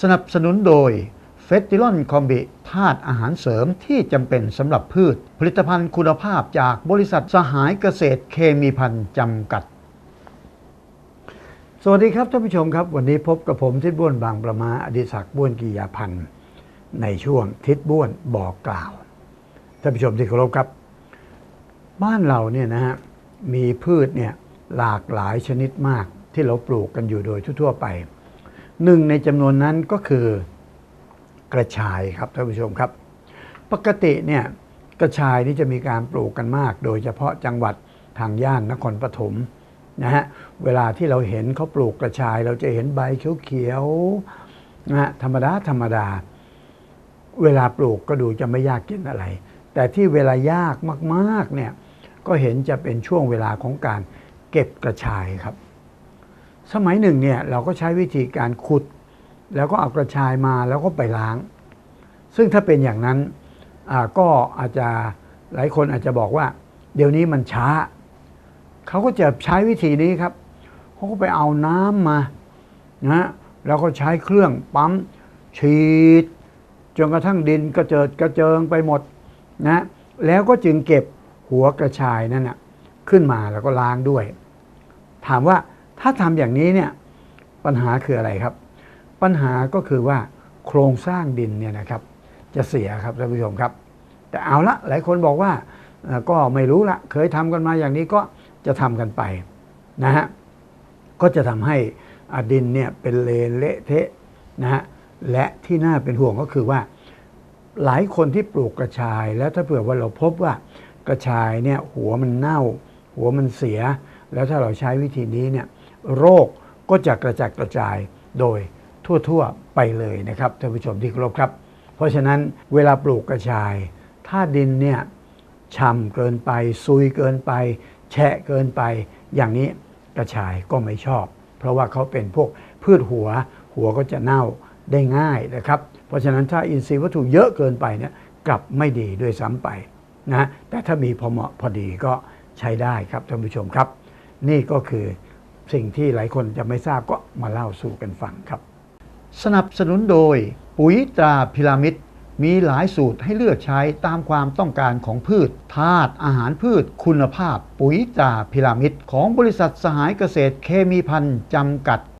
สนับสนุนโดยเฟสติลอนคอมบิธาตุอาหารเสริมที่จำเป็นสำหรับพืช ผลิตภัณฑ์คุณภาพจากบริษัทสหายเกษตรเคมีพันธ์จำกัด สวัสดีครับท่านผู้ชมครับ วันนี้พบกับผมทิศบ้วนบางประมาอดิศักดิ์บ้วนกิยาพันธ์ในช่วงทิศบ้วนบอกกล่าวท่านผู้ชมที่เคารพครับ บ้านเราเนี่ยนะฮะมีพืชเนี่ยหลากหลายชนิดมากที่เราปลูกกันอยู่โดยทั่วๆไป หนึ่งในจำนวนนั้นก็คือกระชายครับท่านผู้ชมครับ ปกติเนี่ยกระชายนี่จะมีการปลูกกันมาก โดยเฉพาะจังหวัดทางย่านนครปฐมนะฮะเวลาที่เราเห็นเขาปลูกกระชาย เราจะเห็นใบเขียวๆนะฮะธรรมดาธรรมดา เวลาปลูกก็ดูจะไม่ยากเย็นอะไร แต่ที่เวลายากมากๆเนี่ยก็เห็นจะเป็นช่วงเวลาของการเก็บกระชายครับ สมัยหนึ่งเนี่ยเราก็ใช้วิธีการขุด แล้วก็เอากระชายมาแล้วก็ไปล้าง ซึ่งถ้าเป็นอย่างนั้นก็อาจจะหลายคนอาจจะบอกว่า เดี๋ยวนี้มันช้า เขาก็จะใช้วิธีนี้ครับเขาก็ไปเอาน้ำมานะแล้วก็ใช้เครื่องปั๊มฉีดจนกระทั่งดินกระเจิดกระเจิงไปหมดนะแล้วก็จึงเก็บหัวกระชายนั่นนะขึ้นมาแล้วก็ล้างด้วย ถามว่า ถ้าทำอย่างนี้เนี่ยปัญหาคืออะไรครับ ปัญหาก็คือว่าโครงสร้างดินเนี่ยนะครับ จะเสียครับท่านผู้ชมครับ แต่เอาละหลายคนบอกว่าก็ไม่รู้ละเคยทำกันมาอย่างนี้ก็จะทำกันไปนะฮะก็จะทำให้อาดินเนี่ยเป็นเลนเละเทะนะฮะและที่น่าเป็นห่วงก็คือว่า หลายคนที่ปลูกกระชาย แล้วถ้าเผื่อว่าเราพบว่ากระชายเนี่ยหัวมันเน่า หัวมันเสีย แล้วถ้าเราใช้วิธีนี้เนี่ย โรคก็จะกระจัดกระจายโดยทั่วๆไปเลยนะครับท่านผู้ชมที่เคารพครับ เพราะฉะนั้นเวลาปลูกกระชาย ถ้าดินเนี่ยฉ่ำเกินไป ซุยเกินไป แฉะเกินไป อย่างนี้กระชายก็ไม่ชอบ เพราะว่าเขาเป็นพวกพืชหัว หัวก็จะเน่าได้ง่ายนะครับ เพราะฉะนั้นถ้าอินทรีย์วัตถุเยอะเกินไปเนี่ยกลับไม่ดีด้วยซ้ำไปนะแต่ถ้ามีพอเหมาะพอดีก็ใช้ได้ครับท่านผู้ชมครับ นี่ก็คือ สิ่งที่หลายคนจะไม่ทราบก็มาเล่าสู่กันฟังครับ สนับสนุนโดย ปุ๋ยตราพิรามิดมีหลายสูตรให้เลือกใช้ตามความต้องการของพืชธาตุอาหารพืช คุณภาพ ปุ๋ยตราพิรามิดของบริษัทสหายเกษตรเคมีพันธ์จำกัด